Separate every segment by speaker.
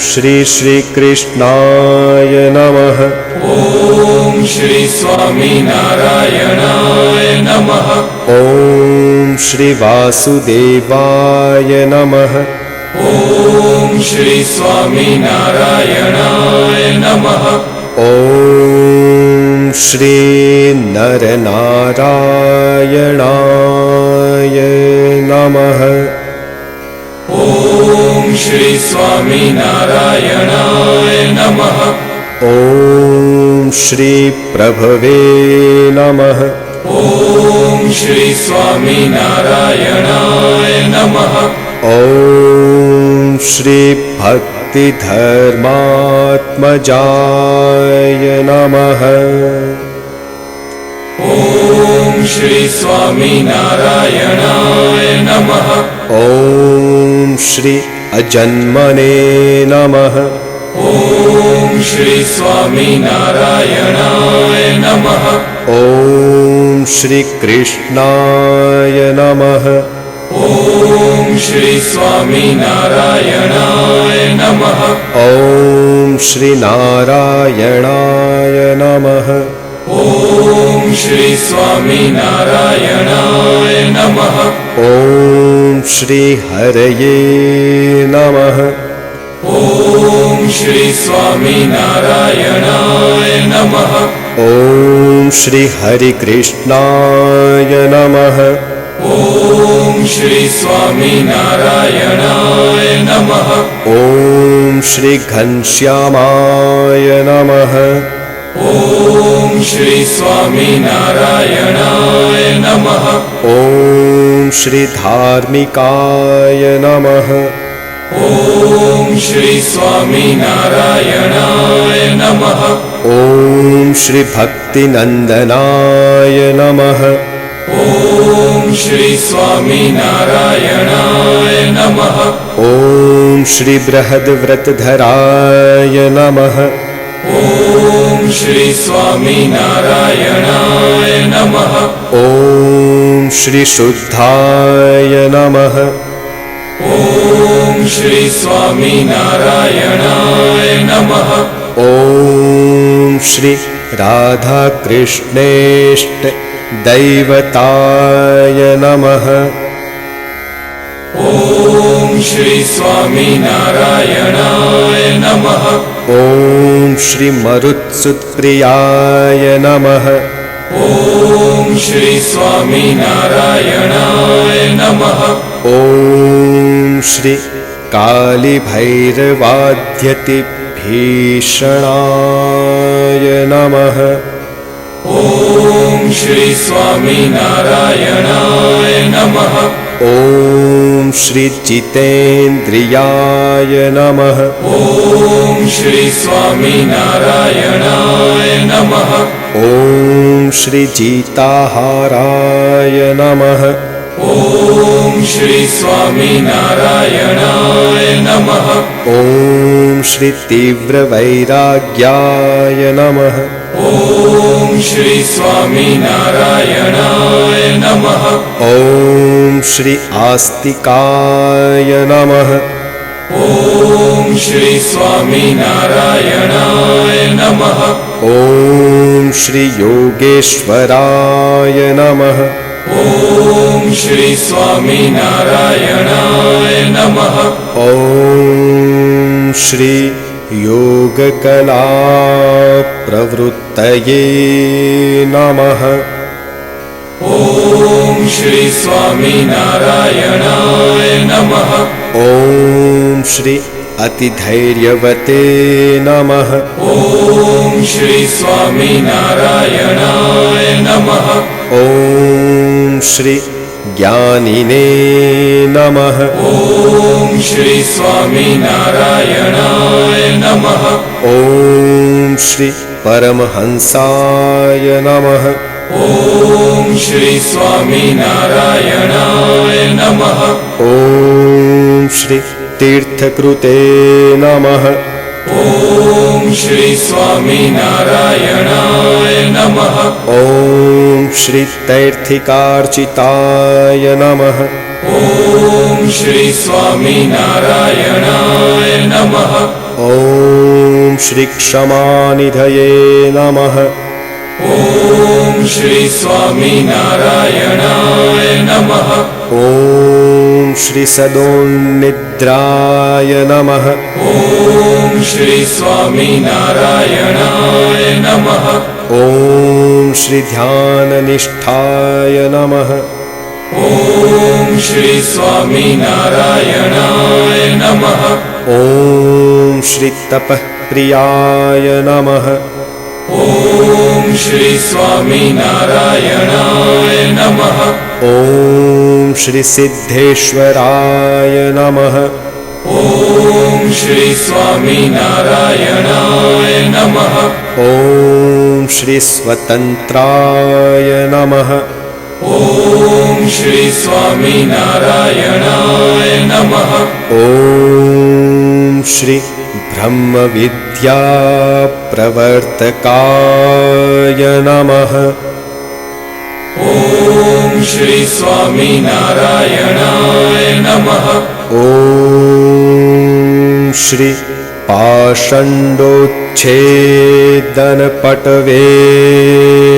Speaker 1: श्री श्रीकृष्णाय नमः।
Speaker 2: ॐ श्री स्वामिनारायणाय नमः।
Speaker 1: ॐ श्रीवासुदेवाय नमः।
Speaker 2: ॐ श्री स्वामिनारायणाय नमः।
Speaker 1: ॐ श्रीनरनारायणाय
Speaker 2: स्वामिनारायणाय नमः।
Speaker 1: ॐ श्रीप्रभवे नमः।
Speaker 2: ॐ श्री स्वामिनारायणाय नमः।
Speaker 1: ॐ श्रीभक्तिधर्मात्मजाय नमः।
Speaker 2: ॐ श्री स्वामिनारायणाय नमः।
Speaker 1: ॐ श्री अजन्मने नमः।
Speaker 2: ॐ श्री स्वामिनारायणाय नमः।
Speaker 1: ॐ श्रीकृष्णाय नमः।
Speaker 2: ॐ श्री स्वामिनारायणाय नमः।
Speaker 1: ॐ श्रीनारायणाय नमः।
Speaker 2: ॐ श्री स्वामिनारायणाय नमः।
Speaker 1: ॐ श्रीहरये नमः।
Speaker 2: ॐ श्री स्वामिनारायणाय नमः।
Speaker 1: ॐ श्रीहरिकृष्णाय नमः।
Speaker 2: ॐ श्री स्वामिनारायणाय नमः।
Speaker 1: ॐ श्रीघनश्यामाय नमः
Speaker 2: ॐ श्री स्वामिनारायणाय नमः।
Speaker 1: ॐ श्रीधार्मिकाय नमः।
Speaker 2: ॐ श्री स्वामिनारायणाय नमः।
Speaker 1: ॐ श्रीभक्तिनन्दनाय नमः।
Speaker 2: ॐ श्री स्वामिनारायणाय नमः।
Speaker 1: ॐ श्रीबृहद्व्रतधराय नमः।
Speaker 2: ॐ श्री स्वामिनारायणाय नमः।
Speaker 1: ॐ श्रीशुद्धाय नमः।
Speaker 2: ॐ श्री स्वामिनारायणाय नमः।
Speaker 1: ॐ श्री राधाकृष्णेष्ट दैवताय नमः।
Speaker 2: ॐ श्री स्वामिनारायणाय नमः।
Speaker 1: ॐ श्रीमरुत्सुत्प्रियाय नमः।
Speaker 2: ॐ श्री स्वामिनारायणाय नमः।
Speaker 1: ॐ श्री कालिभैरवाद्यतिभीषणाय नमः।
Speaker 2: ॐ श्री स्वामिनारायणाय नमः।
Speaker 1: ॐ श्रीजितेन्द्रियाय नमः।
Speaker 2: ॐ श्री स्वामिनारायणाय नमः।
Speaker 1: ॐ श्रीजीताहाराय नमः।
Speaker 2: ॐ श्री स्वामिनारायणाय नमः।
Speaker 1: ॐ श्रीतीव्रवैराग्याय नमः।
Speaker 2: ॐ श्री स्वामिनारायणाय नमः।
Speaker 1: ॐ श्री आस्तिकाय नमः।
Speaker 2: ॐ श्री स्वामिनारायणाय नमः।
Speaker 1: ॐ श्रीयोगेश्वराय नमः।
Speaker 2: ॐ श्री स्वामिनारायणाय नमः।
Speaker 1: ॐ श्री योगकलाप्रवृत्तये नमः।
Speaker 2: ॐ श्री स्वामिनारायणाय नमः।
Speaker 1: ॐ श्री अतिधैर्यवते नमः।
Speaker 2: ॐ श्री स्वामिनारायणाय नमः।
Speaker 1: ॐ श्री ज्ञानिने नमः।
Speaker 2: ॐ श्री स्वामिनारायणाय नमः।
Speaker 1: ॐ श्री परमहंसाय नमः।
Speaker 2: ॐ श्री स्वामिनारायणाय नमः।
Speaker 1: ॐ श्री तीर्थकृते नमः।
Speaker 2: ॐ श्री स्वामिनारायणाय नमः।
Speaker 1: ॐ श्री तैर्थिकार्चिताय नमः।
Speaker 2: ॐ श्री स्वामिनारायणाय नमः।
Speaker 1: ॐ श्रीक्षमानिधये नमः।
Speaker 2: ॐ श्री स्वामिनारायणाय नमः।
Speaker 1: ॐ श्रीसदोन्निद्राय नमः।
Speaker 2: ॐ श्री स्वामिनारायणाय नमः।
Speaker 1: ॐ श्रीध्याननिष्ठाय नमः।
Speaker 2: ॐ श्री स्वामिनारायणाय नमः।
Speaker 1: ॐ श्रीतपःप्रियाय नमः।
Speaker 2: ॐ श्री स्वामिनारायणाय नमः।
Speaker 1: ॐ श्रीसिद्धेश्वराय नमः।
Speaker 2: ॐ श्री स्वामिनारायणाय नमः।
Speaker 1: ॐ श्रीस्वतन्त्राय नमः।
Speaker 2: ॐ श्री स्वामिनारायणाय नमः।
Speaker 1: ॐ श्री ब्रह्मविद्याप्रवर्तकाय नमः।
Speaker 2: ॐ श्री स्वामिनारायणाय नमः।
Speaker 1: ॐ श्री पाषण्डोच्छेदनपटवे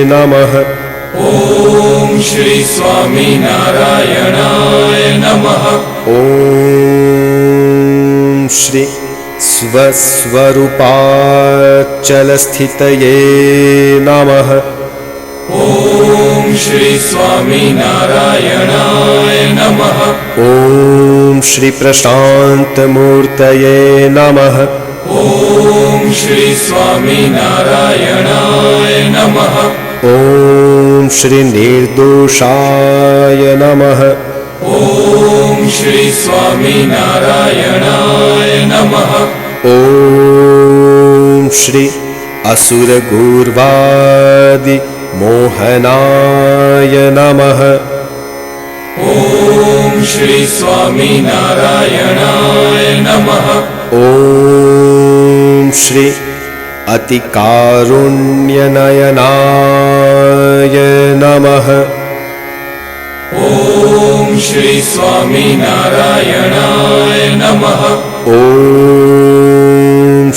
Speaker 1: नमः।
Speaker 2: ॐ श्री स्वामिनारायणाय नमः।
Speaker 1: ॐ श्री स्वस्वरूपाचलस्थितये नमः।
Speaker 2: ॐ श्री स्वामिनारायणाय नमः।
Speaker 1: ॐ श्रीप्रशान्तमूर्तये नमः।
Speaker 2: ॐ श्री स्वामिनारायणाय नमः।
Speaker 1: ॐ श्रीनिर्दोषाय नमः।
Speaker 2: ॐ श्री स्वामिनारायणाय नमः।
Speaker 1: ॐ श्री असुरगूर्वादिमोहनाय नमः।
Speaker 2: ॐ श्री स्वामिनारायणाय नमः।
Speaker 1: ॐ श्री अतिकारुण्यनयनाय नमः।
Speaker 2: ॐ श्री स्वामिनारायणाय नमः।
Speaker 1: ॐ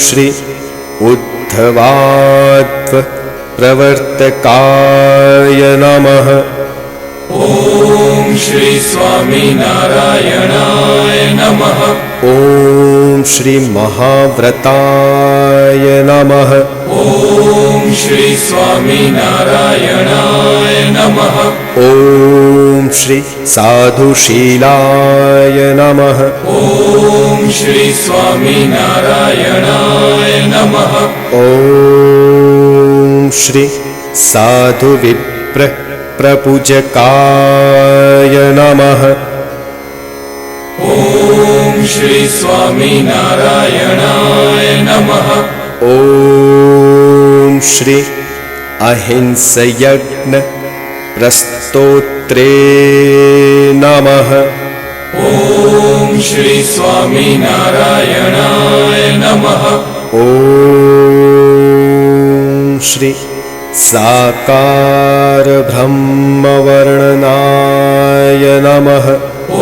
Speaker 1: श्री उद्धवात्व प्रवर्तकाय नमः।
Speaker 2: ॐ श्री स्वामिनारायणाय नमः।
Speaker 1: ॐ श्री महाव्रताय नमः।
Speaker 2: ॐ श्री स्वामिनारायणाय नमः।
Speaker 1: ॐ श्री साधुशीलाय नमः।
Speaker 2: ॐ श्री स्वामिनारायणाय नमः।
Speaker 1: ॐ श्री साधुविप्र प्रपूजकाय नमः।
Speaker 2: ॐ श्री स्वामिनारायणाय नमः।
Speaker 1: ॐ श्री अहिंसयज्ञ प्रस्तोत्रे नमः।
Speaker 2: ॐ श्री स्वामिनारायणाय नमः।
Speaker 1: ॐ श्री साकारब्रह्मवर्णनाय नमः।
Speaker 2: ॐ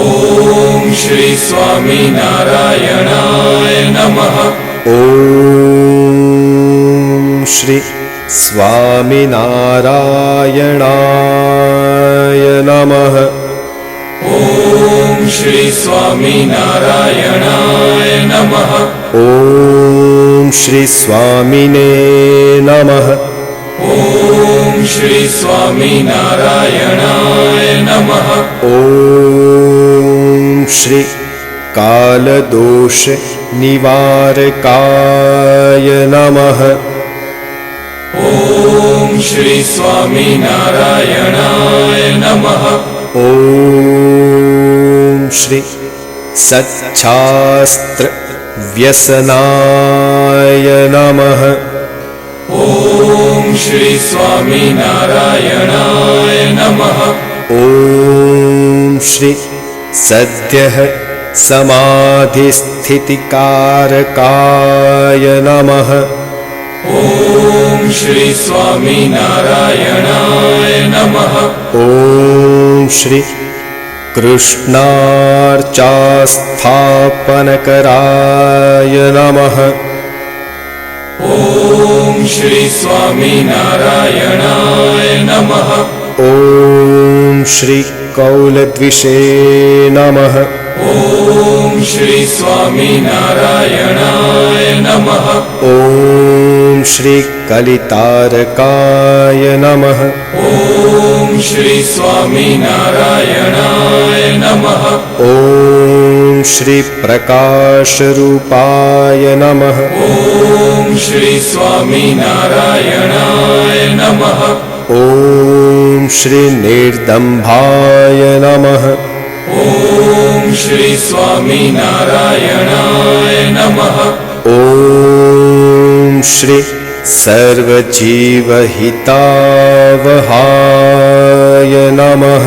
Speaker 2: श्री स्वामिनारायणाय नमः।
Speaker 1: ॐ श्री स्वामिनारायणाय नमः।
Speaker 2: ॐ श्री स्वामिनारायणाय नमः।
Speaker 1: ॐ श्री स्वामिने नमः।
Speaker 2: ॐ श्री स्वामिनारायणाय नमः।
Speaker 1: ॐ श्री कालदोषनिवारकाय नमः।
Speaker 2: ॐ श्री स्वामिनारायणाय नमः।
Speaker 1: ॐ श्री सच्छास्त्रव्यसनाय नमः।
Speaker 2: ॐ श्री स्वामिनारायणाय नमः।
Speaker 1: ॐ श्री सद्यः समाधिस्थितिकारकाय नमः।
Speaker 2: ॐ श्री स्वामिनारायणाय नमः।
Speaker 1: ॐ श्री कृष्णार्चास्थापनकराय नमः।
Speaker 2: ॐ श्री स्वामिनारायणाय नमः।
Speaker 1: ॐ श्री कौलद्विषे नमः।
Speaker 2: ॐ श्री स्वामिनारायणाय नमः।
Speaker 1: ॐ श्री कलितारकाय नमः।
Speaker 2: ॐ श्री स्वामिनारायणाय नमः।
Speaker 1: ॐ श्री प्रकाशरूपाय नमः।
Speaker 2: ॐ श्री स्वामिनारायणाय नमः।
Speaker 1: ॐ श्री निर्दम्भाय नमः।
Speaker 2: ॐ श्री स्वामिनारायणाय नमः।
Speaker 1: ॐ श्री सर्वजीवहितावहाय नमः।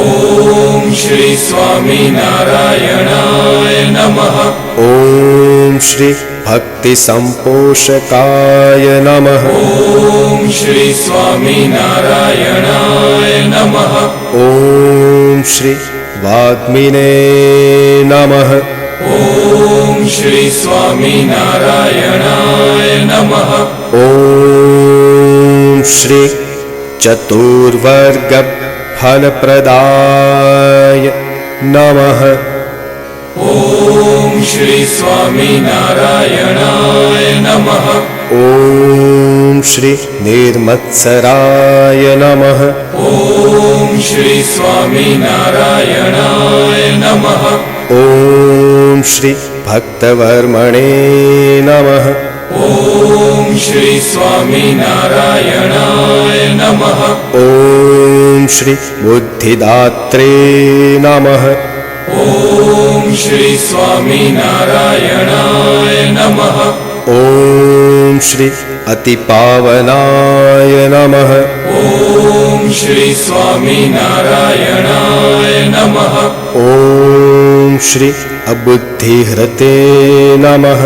Speaker 2: ॐ श्री स्वामिनारायणाय नमः।
Speaker 1: ॐ श्री भक्तिसम्पोषकाय नमः।
Speaker 2: ॐ श्री स्वामिनारायणाय नमः।
Speaker 1: ॐ श्री वाग्मिने नमः
Speaker 2: श्री स्वामिनारायणाय नमः।
Speaker 1: ॐ श्री चतुर्वर्गफलप्रदाय नमः।
Speaker 2: ॐ श्री स्वामिनारायणाय नमः।
Speaker 1: ॐ श्री निर्मत्सराय नमः।
Speaker 2: ॐ श्री स्वामिनारायणाय नमः
Speaker 1: ॐ श्री भक्तवर्मणे नमः।
Speaker 2: ॐ श्री स्वामिनारायणाय नमः।
Speaker 1: ॐ श्री बुद्धिदात्रे नमः।
Speaker 2: ॐ श्री स्वामिनारायणाय नमः।
Speaker 1: ॐ श्री अतिपावनाय नमः।
Speaker 2: ॐ श्री स्वामिनारायणाय नमः।
Speaker 1: ॐ श्री अबुद्धिहृते नमः।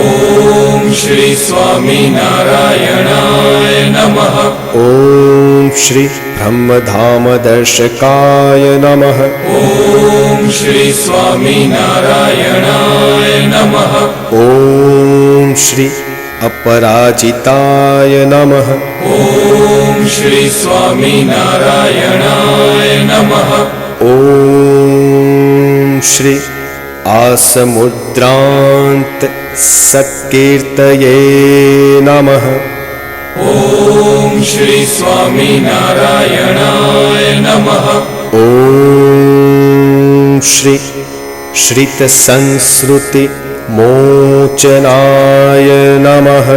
Speaker 2: ॐ श्री स्वामिनारायणाय नमः।
Speaker 1: ॐ श्री ब्रह्मधामदर्शकाय नमः।
Speaker 2: ॐ श्री स्वामिनारायणाय नमः।
Speaker 1: ॐ श्री अपराजिताय नमः।
Speaker 2: ॐ श्री स्वामिनारायणाय नमः।
Speaker 1: ॐ श्री आसमुद्रान्त सत्कीर्तये नमः।
Speaker 2: ॐ श्री स्वामिनारायणाय नमः।
Speaker 1: ॐ श्री श्रितसंस्कृतिमोचनाय नमः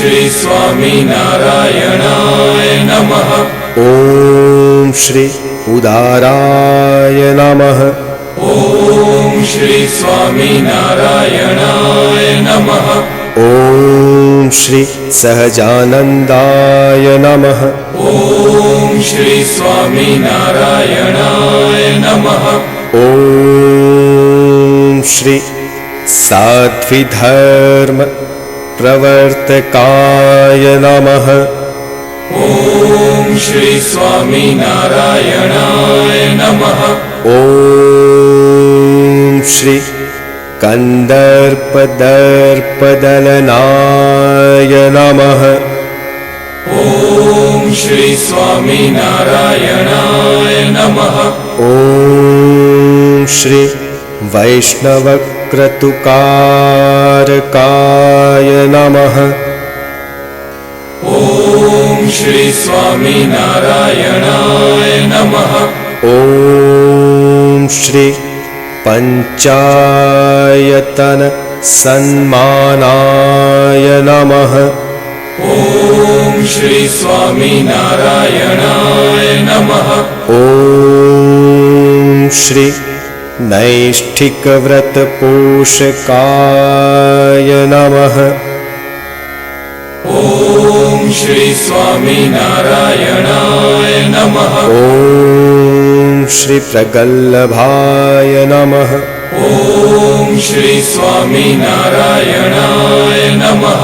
Speaker 2: श्री स्वामिनारायणाय नमः।
Speaker 1: ॐ श्री उदाराय नमः।
Speaker 2: ॐ श्री स्वामिनारायणाय नमः।
Speaker 1: ॐ श्री सहजानन्दाय नमः।
Speaker 2: ॐ श्री स्वामिनारायणाय नमः।
Speaker 1: ॐ श्री साध्विधर्म प्रवर्तकाय नमः।
Speaker 2: ॐ श्री स्वामिनारायणाय नमः।
Speaker 1: ॐ श्री कन्दर्पदर्पदलनाय नमः।
Speaker 2: ॐ श्री स्वामिनारायणाय नमः।
Speaker 1: ॐ श्री वैष्णवक्रतुकारकाय नमः।
Speaker 2: ॐ श्री स्वामिनारायणाय नमः।
Speaker 1: ॐ श्री पञ्चायतनसन्मानाय नमः।
Speaker 2: ॐ श्री स्वामिनारायणाय नमः।
Speaker 1: ॐ श्री नैष्ठिकव्रतपोषकाय नमः।
Speaker 2: ॐ श्री स्वामिनारायणाय नमः।
Speaker 1: ॐ श्री प्रगल्लभाय नमः।
Speaker 2: ॐ श्री स्वामिनारायणाय नमः।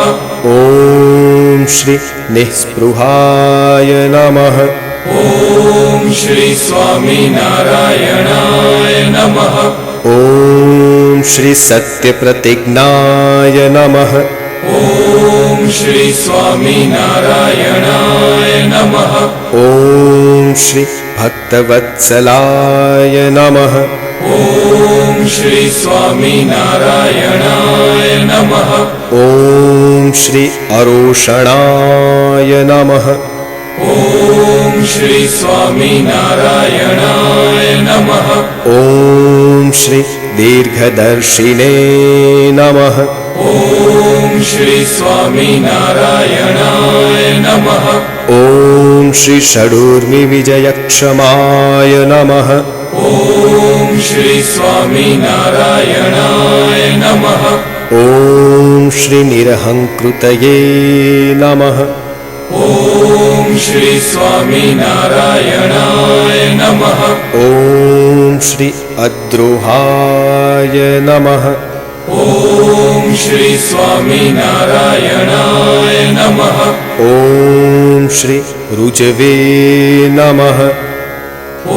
Speaker 1: ॐ श्री निःस्पृहाय नमः
Speaker 2: ॐ श्री स्वामिनारायणाय नमः।
Speaker 1: ॐ श्री सत्यप्रतिज्ञाय नमः।
Speaker 2: ॐ श्री स्वामिनारायणाय नमः।
Speaker 1: ॐ श्री भक्तवत्सलाय नमः।
Speaker 2: ॐ श्री स्वामिनारायणाय नमः।
Speaker 1: ॐ श्री अरोषणाय नमः।
Speaker 2: ॐ श्री स्वामिनारायणाय नमः
Speaker 1: ॐ श्री दीर्घदर्शिने नमः।
Speaker 2: ॐ श्री स्वामिनारायणाय नमः
Speaker 1: ॐ श्री षडूर्मिविजयक्षमाय नमः।
Speaker 2: ॐ श्री स्वामिनारायणाय नमः
Speaker 1: ॐ श्री निरहङ्कृतये नमः।
Speaker 2: ॐ श्री स्वामिनारायणाय नमः
Speaker 1: ॐ श्री अद्रोहाय नमः।
Speaker 2: ॐ श्री स्वामिनारायणाय नमः।
Speaker 1: ॐ श्री रुजवे नमः।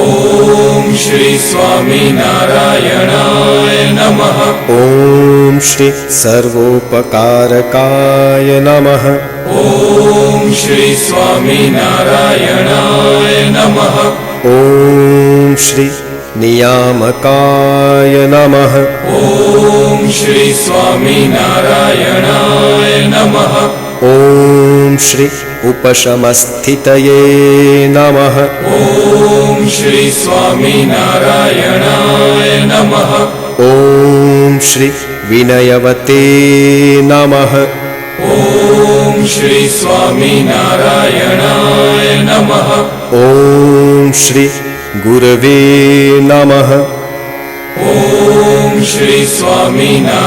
Speaker 2: ॐ श्री स्वामिनारायणाय नमः।
Speaker 1: ॐ श्री सर्वोपकारकाय नमः।
Speaker 2: ॐ श्री स्वामिनारायणाय नमः
Speaker 1: ॐ श्री नियामकाय नमः।
Speaker 2: ॐ श्री स्वामिनारायणाय नमः।
Speaker 1: ॐ श्री उपशमस्थितये नमः।
Speaker 2: ॐ श्री स्वामिनारायणाय नमः।
Speaker 1: ॐ श्री विनयवते नमः
Speaker 2: श्री स्वामिनारायणाय नमः।
Speaker 1: ॐ श्री गुरवे नमः।
Speaker 2: ॐ श्री स्वामिनारायणाय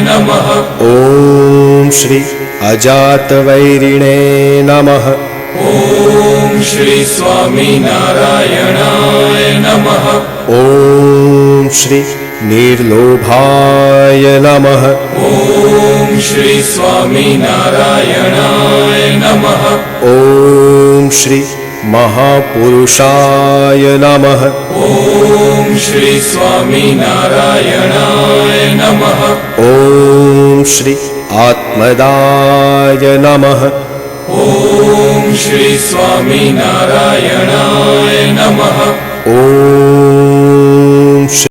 Speaker 2: नमः।
Speaker 1: ॐ श्री अजातवैरिणे नमः।
Speaker 2: ॐ श्री स्वामिनारायणाय नमः।
Speaker 1: ॐ श्री निर्लोभाय नमः।
Speaker 2: ॐ श्री स्वामिनारायणाय नमः।
Speaker 1: ॐ श्री महापुरुषाय नमः।
Speaker 2: ॐ श्री स्वामिनारायणाय नमः।
Speaker 1: ॐ श्री आत्मदाय नमः।
Speaker 2: ॐ श्री स्वामिनारायणाय नमः।
Speaker 1: ॐ